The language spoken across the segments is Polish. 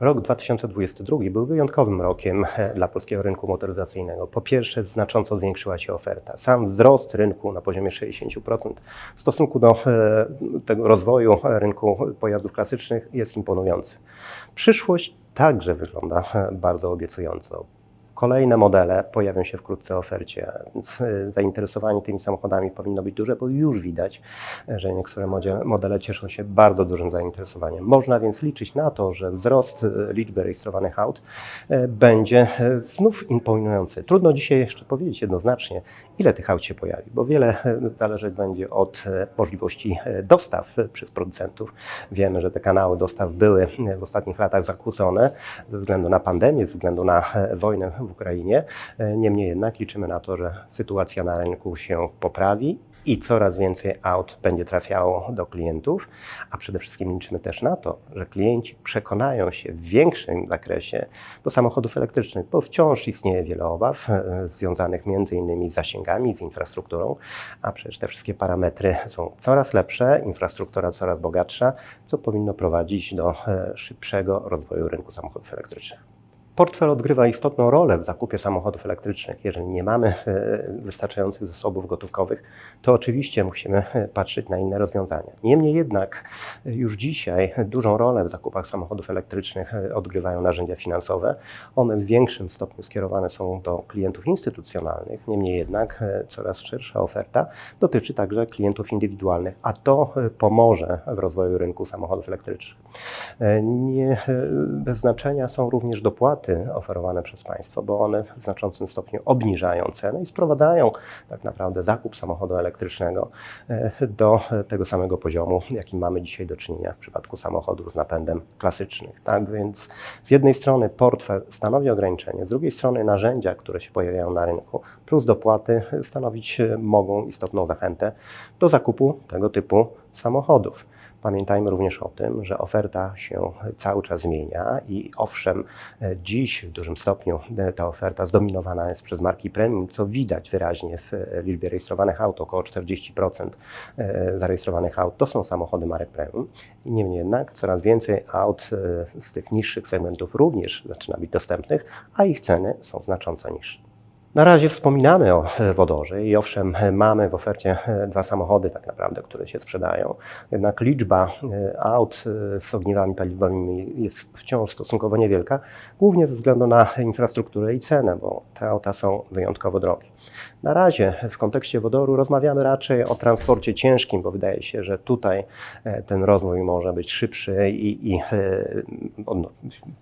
Rok 2022 był wyjątkowym rokiem e, dla polskiego rynku motoryzacyjnego. Po pierwsze, znacząco zwiększyła się oferta. Sam wzrost rynku na poziomie 60% w stosunku do e, tego rozwoju rynku pojazdów klasycznych jest imponujący. Przyszłość także wygląda e, bardzo obiecująco. Kolejne modele pojawią się wkrótce w ofercie, więc e, zainteresowanie tymi samochodami powinno być duże, bo już widać, że niektóre modele cieszą się bardzo dużym zainteresowaniem. Można więc liczyć na to, że wzrost e, liczby rejestrowanych aut e, będzie znów imponujący. Trudno dzisiaj jeszcze powiedzieć jednoznacznie, ile tych aut się pojawi, bo wiele zależeć będzie od możliwości dostaw przez producentów. Wiemy, że te kanały dostaw były w ostatnich latach zakłócone ze względu na pandemię, ze względu na wojnę w Ukrainie. E, Niemniej jednak liczymy na to, że sytuacja na rynku się poprawi i coraz więcej aut będzie trafiało do klientów, a przede wszystkim liczymy też na to, że klienci przekonają się w większym zakresie do samochodów elektrycznych, bo wciąż istnieje wiele obaw e, związanych między innymi z zasięgami, z infrastrukturą, a przecież te wszystkie parametry są coraz lepsze, infrastruktura coraz bogatsza, co powinno prowadzić do e, szybszego rozwoju rynku samochodów elektrycznych. Portfel odgrywa istotną rolę w zakupie samochodów elektrycznych. Jeżeli nie mamy e, wystarczających zasobów gotówkowych, to oczywiście musimy e, patrzeć na inne rozwiązania. Niemniej jednak e, już dzisiaj dużą rolę w zakupach samochodów elektrycznych odgrywają narzędzia finansowe. One w większym stopniu skierowane są do klientów instytucjonalnych. Niemniej jednak coraz szersza oferta dotyczy także klientów indywidualnych, a to pomoże w rozwoju rynku samochodów elektrycznych. Nie bez znaczenia są również dopłaty oferowane przez państwo, bo one w znaczącym stopniu obniżają cenę i sprowadzają tak naprawdę zakup samochodu elektrycznego e, do tego samego poziomu, jakim mamy dzisiaj do czynienia w przypadku samochodów z napędem klasycznych. Tak więc z jednej strony portfel stanowi ograniczenie, z drugiej strony narzędzia, które się pojawiają na rynku, plus dopłaty stanowić e, mogą istotną zachętę do zakupu tego typu samochodów. Pamiętajmy również o tym, że oferta się cały czas zmienia i owszem, dziś w dużym stopniu e, ta oferta zdominowana jest przez marki premium, co widać wyraźnie w e, liczbie rejestrowanych aut, około 40% e, zarejestrowanych aut to są samochody marek premium. Niemniej jednak coraz więcej aut z tych niższych segmentów również zaczyna być dostępnych, a ich ceny są znacząco niższe. Na razie wspominamy o e, wodorze i owszem, e, mamy w ofercie e, dwa samochody tak naprawdę, które się sprzedają. Jednak liczba aut z ogniwami paliwowymi jest wciąż stosunkowo niewielka, głównie ze względu na infrastrukturę i cenę, bo te auta są wyjątkowo drogie. Na razie w kontekście wodoru rozmawiamy raczej o transporcie ciężkim, bo wydaje się, że tutaj ten rozwój może być szybszy i, i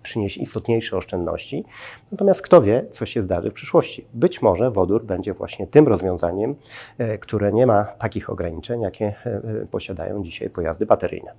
przynieść istotniejsze oszczędności. Natomiast kto wie, co się zdarzy w przyszłości. Być może wodór będzie właśnie tym rozwiązaniem, e, które nie ma takich ograniczeń, jakie e, e, posiadają dzisiaj pojazdy bateryjne.